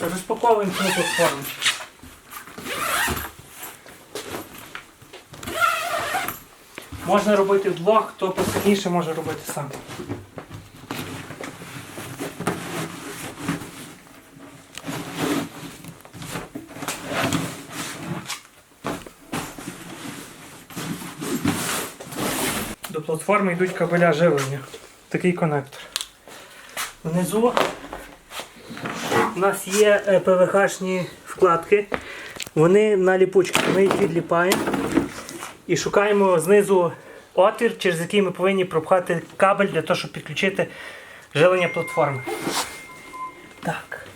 Розпаковуємо цю платформу. Можна робити вдвох, хто посильніше може робити сам. До платформи йдуть кабеля живлення. Такий конектор. Внизу у нас є е, ПВХ-шні вкладки. Вони на ліпучки. Ми їх відліпаємо і шукаємо знизу отвір, через який ми повинні пропхати кабель для того, щоб підключити жилення платформи. Так.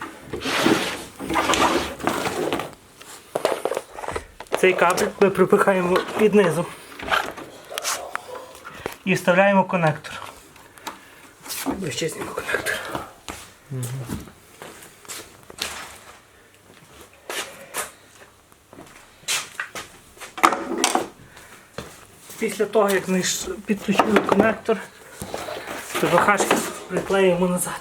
Цей кабель ми пропихаємо під низу і вставляємо конектор. Ближче знімемо конектор. Після того, як ми підключили конектор, ПВХ приклеїмо назад.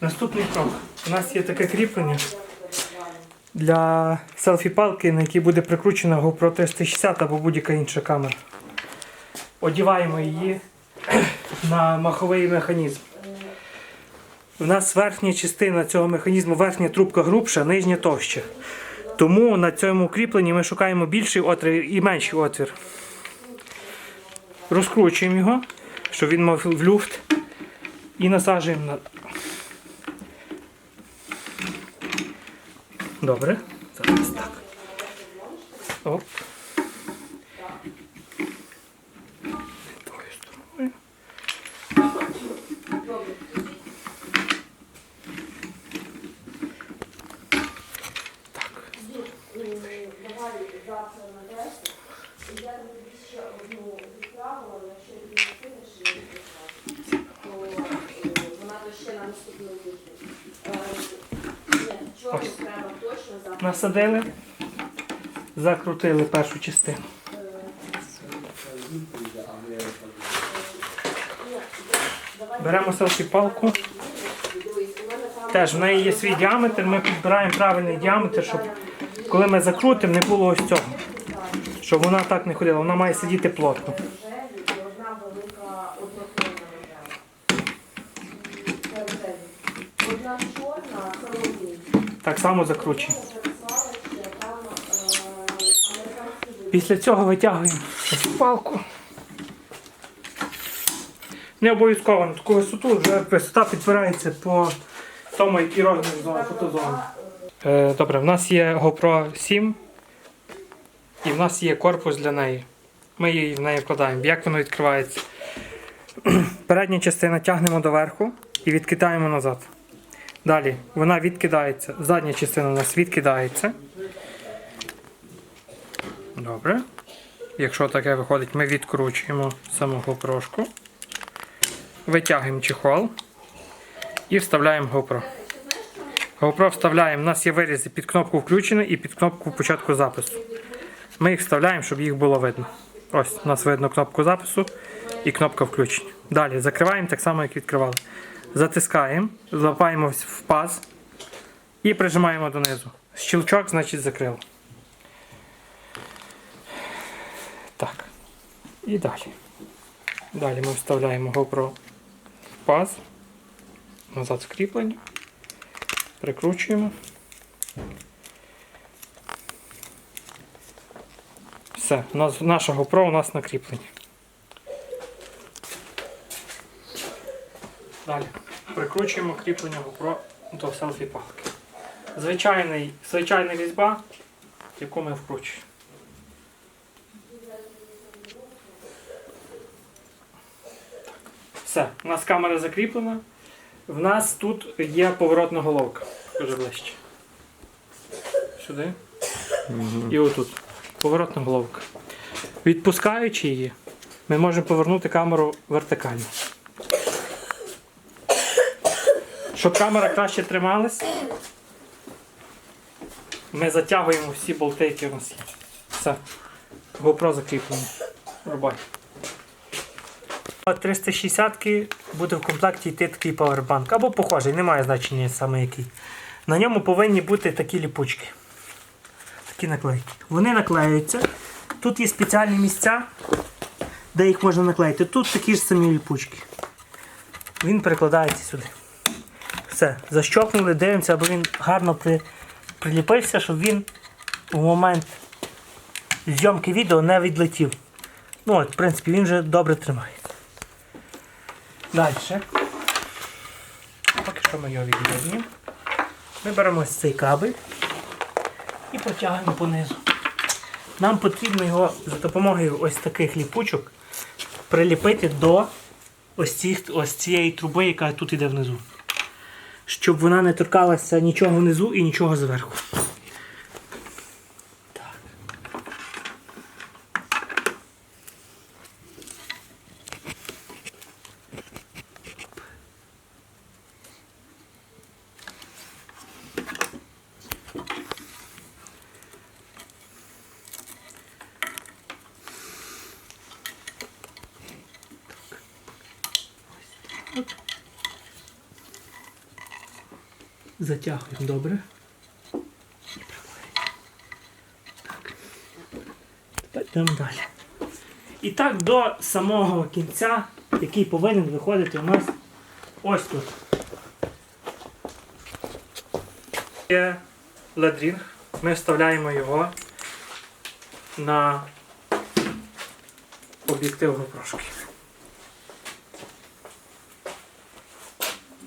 Наступний крок. У нас є таке кріплення для селфі-палки, на якій буде прикручена GoPro 360 або будь-яка інша камера. Одіваємо її на маховий механізм. У нас верхня частина цього механізму, верхня трубка грубша, нижня товща. Тому на цьому кріпленні ми шукаємо більший отвір і менший отвір. Розкручуємо його, щоб він мав в люфт. І насаджуємо на. Добре. Зараз так. Оп. Тою стороною. Так. Давай завтра на десять. І я тобі ще одну відправила, але якщо ти не кинеш, я не відправлю. То е, вона то ще на наступний тиждень. Е, Ні, чого Ось. треба точно завтра. Насадили, закрутили першу частину. Беремо селфі-палку. Дивись, у мене там Теж в неї є свій діаметр, ми підбираємо правильний діаметр, щоб коли ми закрутимо, не було ось цього. Щоб вона так не ходила, вона має сидіти плотно. Так само закручуємо. Записала, що там е, американський вид. Після цього витягуємо палку. Не обов'язково на таку висоту, вже висота підбирається по тому, який розмір зона фотозони. Е, добре, в нас є GoPro 7 і в нас є корпус для неї. Ми її в неї вкладаємо. Як воно відкривається? Передня частина тягнемо доверху і відкидаємо назад. Далі вона відкидається. Задня частина у нас відкидається. Добре. Якщо таке виходить, ми відкручуємо саму GoPro, витягуємо чехол і вставляємо GoPro. GoPro вставляємо, у нас є вирізи під кнопку включено і під кнопку початку запису. Ми їх вставляємо, щоб їх було видно. Ось, у нас видно кнопку запису і кнопка включення. Далі закриваємо так само, як відкривали. Затискаємо, злапаємо в паз і прижимаємо донизу. Щелчок, значить, закрили. Так. І далі. Далі ми вставляємо GoPro в паз. Назад скріплення. Прикручуємо. Все, наша GoPro у нас на кріпленні. Далі. Прикручуємо кріплення GoPro до селфі палки. Звичайний, звичайна різьба, яку ми вкручуємо. Все, у нас камера закріплена. В нас тут є поворотна головка. Дуже ближче. Сюди. І отут. Поворотна головка. Відпускаючи її, ми можемо повернути камеру вертикально. Щоб камера краще трималась, ми затягуємо всі болти, які у нас є. Все. GoPro закріплено. Рубай. 360 буде в комплекті йти такий павербанк. Або похожий, немає значення саме який. На ньому повинні бути такі ліпучки. Такі наклейки. Вони наклеюються. Тут є спеціальні місця, де їх можна наклеїти. Тут такі ж самі ліпучки. Він перекладається сюди. Все, защокнули, дивимося, аби він гарно при, приліпився, щоб він у момент зйомки відео не відлетів. Ну от, в принципі, він вже добре тримає. Далі. Поки що ми його від'єднуємо. Ми беремо ось цей кабель і потягуємо понизу. Нам потрібно його за допомогою ось таких ліпучок приліпити до ось, цих, ось цієї труби, яка тут іде внизу. Щоб вона не торкалася нічого внизу і нічого зверху. Затягуємо добре. Так. Тепер йдемо далі. І так до самого кінця, який повинен виходити у нас ось тут. Є ладрінг. Ми вставляємо його на об'єктив GoPro.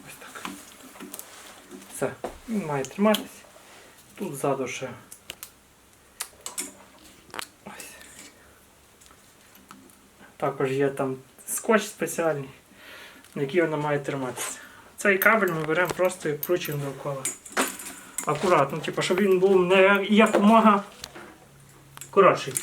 Ось так. Все, він має триматися. Тут ззаду ще. Ось. Також є там скотч спеціальний, на який вона має триматися. Цей кабель ми беремо просто і вкручуємо довкола. Акуратно, типу, щоб він був не якомога коротший.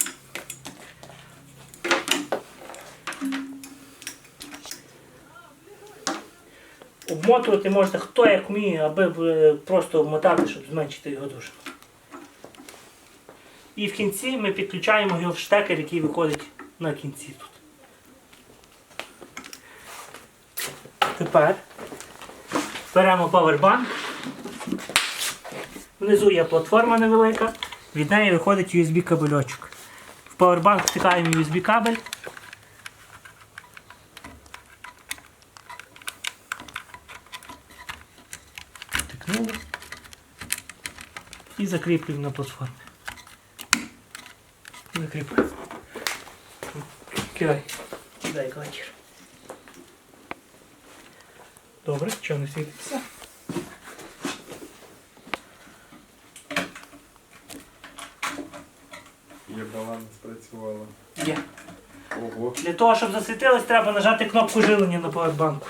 Обмотувати можете хто як вміє, аби просто обмотати, щоб зменшити його дуже. І в кінці ми підключаємо його в штекер, який виходить на кінці тут. Тепер беремо павербанк. Внизу є платформа невелика, від неї виходить USB кабельочок. В павербанк втикаємо USB кабель. Втикнули. І закріплюємо на платформі. Закріплюємо. Кидай. Кидай клатір. Добре, що не світиться? Є баланс спрацювала. Є. Ого. Для того, щоб засвітилось, треба нажати кнопку жилення на павербанку.